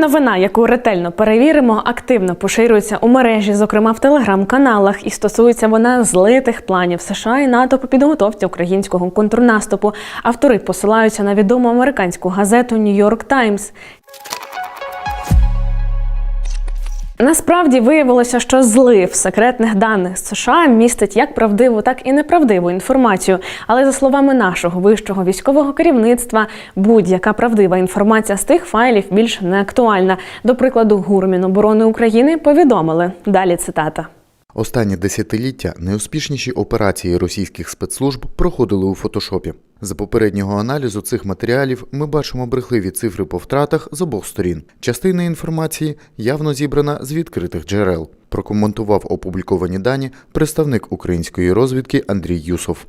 Новина, яку ретельно перевіримо, активно поширюється у мережі, зокрема в телеграм-каналах, і стосується вона злитих планів США і НАТО по підготовці українського контрнаступу. Автори посилаються на відому американську газету Нью-Йорк Таймс. Насправді виявилося, що злив секретних даних США містить як правдиву, так і неправдиву інформацію. Але за словами нашого вищого військового керівництва, будь-яка правдива інформація з тих файлів більш не актуальна. До прикладу, ГУР Міноборони України повідомили. Далі цитата. Останні десятиліття найуспішніші операції російських спецслужб проходили у фотошопі. За попереднього аналізу цих матеріалів ми бачимо брехливі цифри по втратах з обох сторін. Частина інформації явно зібрана з відкритих джерел. Прокоментував опубліковані дані представник української розвідки Андрій Юсов.